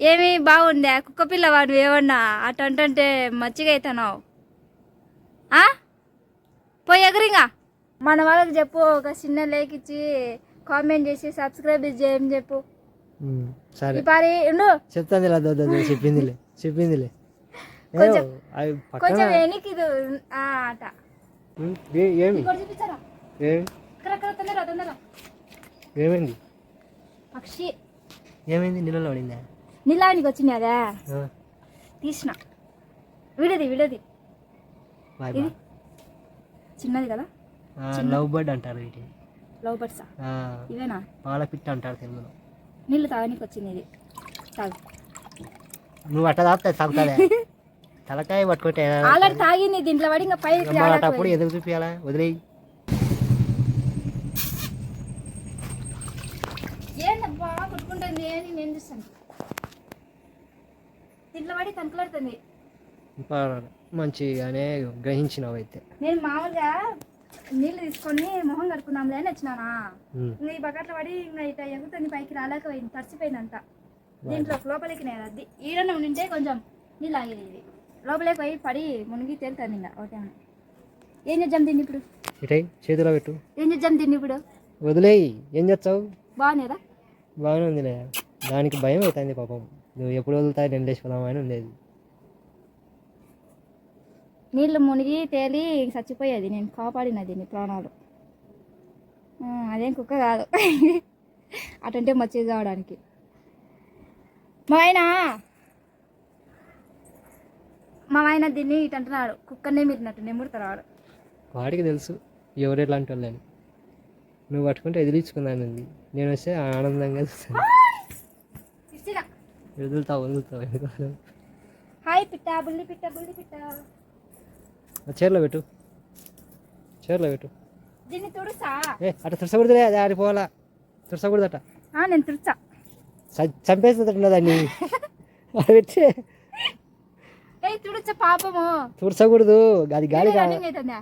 ఏమి బాగుందే? కుక్క పిల్ల వాడు ఏమన్నా? అటు అంటే మచ్చిగా అవుతున్నావు ఆ? పోయి ఎగరింగా? మన వాళ్ళకి చెప్పు ఒక చిన్న లేక్ ఇచ్చి కామెంట్ చేసి సబ్స్క్రైబ్ చేయని చెప్పు. సరే. పారి ఉండు. దొద్దు, చెప్పిందిలే చెప్పిందిలే కొంచెం- వెనక్కి ఏమైంది? పక్షి. ఏమైంది? నీళ్ళలో పడిందా? నీలానికి వచ్చింది అదే తీసిన. విడది విడది. ఇది. చిన్నది కదా? లవ్ బర్డ్ అంటారు వీటిని. లవ్ బర్డ్సా? ఇవేనా? పాల పిట్ట అంటారు తెలుగులో. నీళ్ళు తాగడానికి వచ్చింది ఇది. తాగు. నువ్వు అట్ట తాగుతా తాగుతాదే తలకాయ పట్టుకుంటే ఆల్రెడీ తాగింది దీంట్లో పడి ఇంకా పైకి అప్పుడు ఎదురు చూపించాలా వదిలేయి. ఏందబ్బా కొట్టుకుంటుంది నేను చూస్తాను? దీంట్లో పడి తనుకులాడుతుంది పర్వాలేదు. మంచిగానే గ్రహించినావు అయితే నేను మామూలుగా నీళ్ళు తీసుకొని మొహం కడుకుందాంలే అని వచ్చినానా? ఇంకా ఈ బకెట్లో పడి ఇంకా ఇట్లా ఎగుతుంది పైకి రాలేకపోయింది తడిసిపోయిందంట. దీంట్లో లోపలికి నేను అది ఈడనే ఉండింటే కొంచెం నీళ్ళు ఆగేది. లోపలికి పోయి పడి మునిగి తేలుతుంది ఇంకా ఒకటే ఏం చేద్దాం దీన్ని ఇప్పుడు? ఇటై చేతిలో పెట్టు. ఏం చేద్దాం దీన్ని ఇప్పుడు? వదిలేయి. ఏం చేస్తావు? బాగున్నారా బాగానే ఉందిలే. దానికి భయం అవుతుంది పాపం. నువ్వు ఎప్పుడు వదులుతాయి రెండేసుకోదామా అని ఉండేది. నీళ్ళు మునిగి తేలి చచ్చిపోయేది. నేను కాపాడిన దీన్ని ప్రాణాలు. అదేం కుక్క కాదు. అటంటే మచ్చేది కావడానికి. మా ఆయన మా ఆయన దీన్ని ఇటు అంటున్నాడు. కుక్కనే మీరినట్టు నెమ్ముడుతాడు వాడు వాడికి తెలుసు ఎవరు ఎలాంటి వాళ్ళని. నువ్వు పట్టుకుంటే ఎదిరించుకుందాని ఉంది. నేను వస్తే ఆనందంగా చూస్తాను. వదులుతావు ఎందుకు హాయ్ పిట్ట బుల్లి పిట్ట బుల్లి పిట్ట. ఆ చీరలో పెట్టు. చీరలో పెట్టు. దీన్ని తుడుసా? ఏ అట్లా తుడసకూడదులే అది ఆడిపోవాలా తుడసకూడదట నేను తుడుచా. చంపేస్తుందట దాన్ని? అది పెట్టి. ఏ తుడుచ పాపము. తుడసకూడదు అది అవుతుందా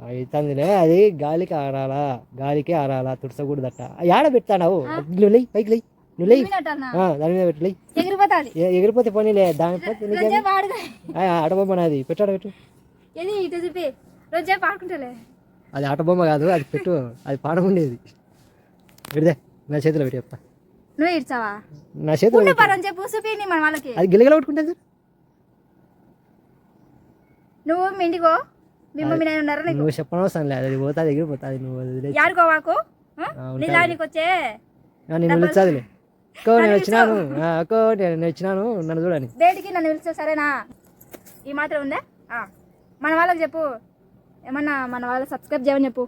అవుతుందిలే అది గాలికి ఆరాలా గాలికి ఆరాలా తుడసకూడదట ఆడ పెడతావు నువ్వు లేయి పైకి లేయి. నువ్వు దాని మీద పెట్టు ఎగిరిపోతాది. ఎగిరిపోతే పోనీలే దాని ఆటబొమ్మ అది పెట్టాడ పెట్టు ఏది? ఇటు చూపి. రోజే పాడుకుంటలే. అది ఆటబొమ్మ కాదు అది పెట్టు. అది పాడకుండేది పెడితే నా చేతిలో పెట్టి చెప్తా నువ్వు ఇడ్చావా? నా చేతిలో చెప్పు. చూపి మన వాళ్ళకి. అది గిలగల పట్టుకుంటుంది నువ్వు మీ ఇంటికో మీ మమ్మీ నేను ఉన్నారా నీకు? నువ్వు చెప్పనవసరం లేదు అది పోతుంది ఎగిరిపోతుంది నువ్వు. యాడుకోవాకు. నీలానికి వచ్చే నేను అక్కో నేను వచ్చినాను ఆ, అక్కో నేను వచ్చినాను నన్ను చూడని. నన్ను పిలిచే సరేనా? ఈ మాత్రం ఉందా. మన వాళ్ళకి చెప్పు. ఏమన్నా మన వాళ్ళకి సబ్స్క్రైబ్ చేయమని చెప్పు.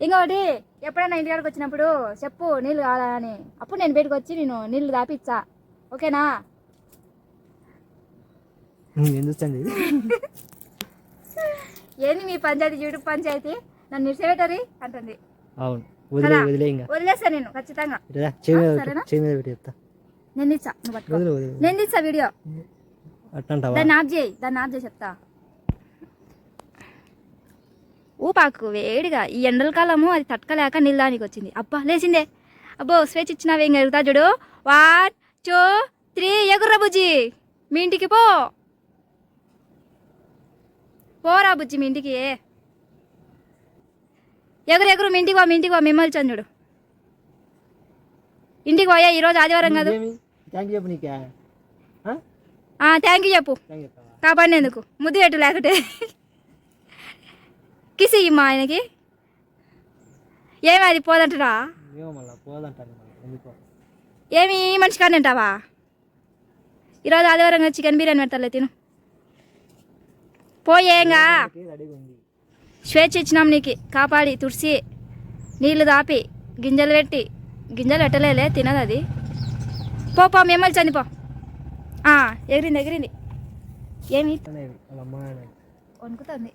ఇంకొకటి ఎప్పుడైనా ఇంటికాడికి వచ్చినప్పుడు చెప్పు నీళ్ళు కావాలని. అప్పుడు నేను బయటకు వచ్చి నేను నీళ్ళు దాపిచ్చా ఓకేనా? ఏంది మీ పంచాయతీ యూట్యూబ్ పంచాయతీ? నన్ను నిలిచిపెట్టరి అంటుంది. అవును. వదిలే వదిలే ఇంకా. వదిలేస్తా నేను ఖచ్చితంగా. ఇటుదా, చేయి మీద పెట్టు, సరేనా? చేయి మీద పెట్టి చెప్తా. నేను ఇచ్చా నువ్వు పట్టుకో. వదిలే వదిలే. నేను ఇచ్చా వీడియో దాన్ని ఆఫ్ చేయి దాన్ని ఆఫ్ చేయి చెప్తా. ఊపాకు వేడిగా ఈ ఎండల కాలము అది తట్టుకలేక నిల్దానికి వచ్చింది. అబ్బా లేచిందే. అబ్బో స్వేచ్ఛ ఇచ్చినావు ఏం ఎగురుతా చూడు. వన్ టూ త్రీ ఎగుర్రా బుజ్జి. మీ ఇంటికి పో. పోరా బుజ్జి మీ ఇంటికి. ఎగురు ఎగురు మీ ఇంటికి పో మీ ఇంటికి పో మిమ్మల్ని చూడు ఇంటికి పోయా ఈరోజు ఆదివారం కాదు. థ్యాంక్ యూ చెప్పు కాపాడినందుకు. ముద్దు పెట్టు లేకటే. కిసి మా ఆయనకి. ఏమి అది పోదంటరా ఏమో మనిషి కానీ తింటావా ఈరోజు ఆదివారం చికెన్ బిర్యానీ పెడతాలే తిను. పోయేంగా. స్వేచ్ఛ ఇచ్చినాం నీకు. కాపాడి తుడిసి నీళ్ళు దాపి గింజలు పెట్టి గింజలు పెట్టలేలే తినదు అది. పో పో మిమ్మల్ని చనిపో ఎగిరింది ఎగిరింది. ఏమి? వణుకుతుంది.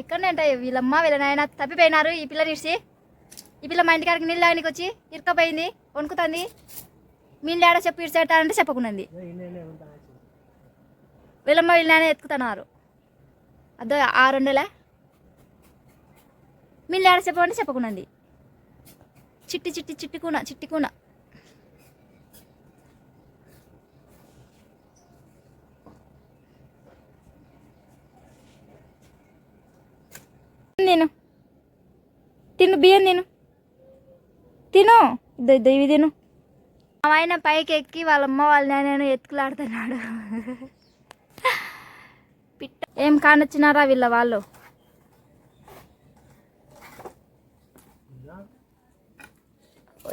ఇక్కడనే ఉంటాయి వీళ్ళమ్మ వీళ్ళ నాయన తప్పిపోయినారు ఈ పిల్ల నిడిచి ఈ పిల్ల మా ఇంటికాడికి నీళ్ళు ఆయనకి వచ్చి ఇరుకపోయింది వణుకుతుంది. మీ ఆడ చెప్పు ఇడిచేటారంటే చెప్పకుండా వీళ్ళమ్మ వీళ్ళ నాయన ఎత్తుకుతున్నారు. అదో ఆ రెండులే? మీరు లేడ చెప్పమంటే చెప్పకున్నది చిట్టి చిట్టి చిట్టి కూన చిట్టి కూన. నేను తిను బియ్యం తిను. తిను. దైవి తిను. మా ఆయన పైకి ఎక్కి వాళ్ళమ్మ వాళ్ళ నేను ఎత్తుకులాడుతున్నాడు. పిట్ట. ఏం కానొచ్చినారా వీళ్ళ వాళ్ళు?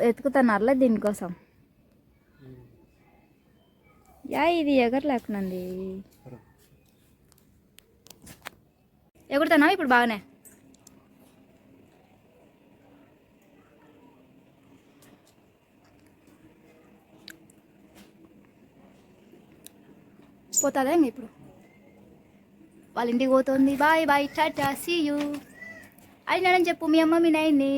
ఎత్తుకుతున్నారులే దీనికోసం. యా ఇది ఎగరలేకునండి ఎగురుతున్నావు ఇప్పుడు బాగానే? పోతుందా ఇంక ఇప్పుడు? వాళ్ళ ఇంటికి పోతుంది. Bye bye tata see you. అయినాడని చెప్పు మీ అమ్మ మీ నాయన్ని.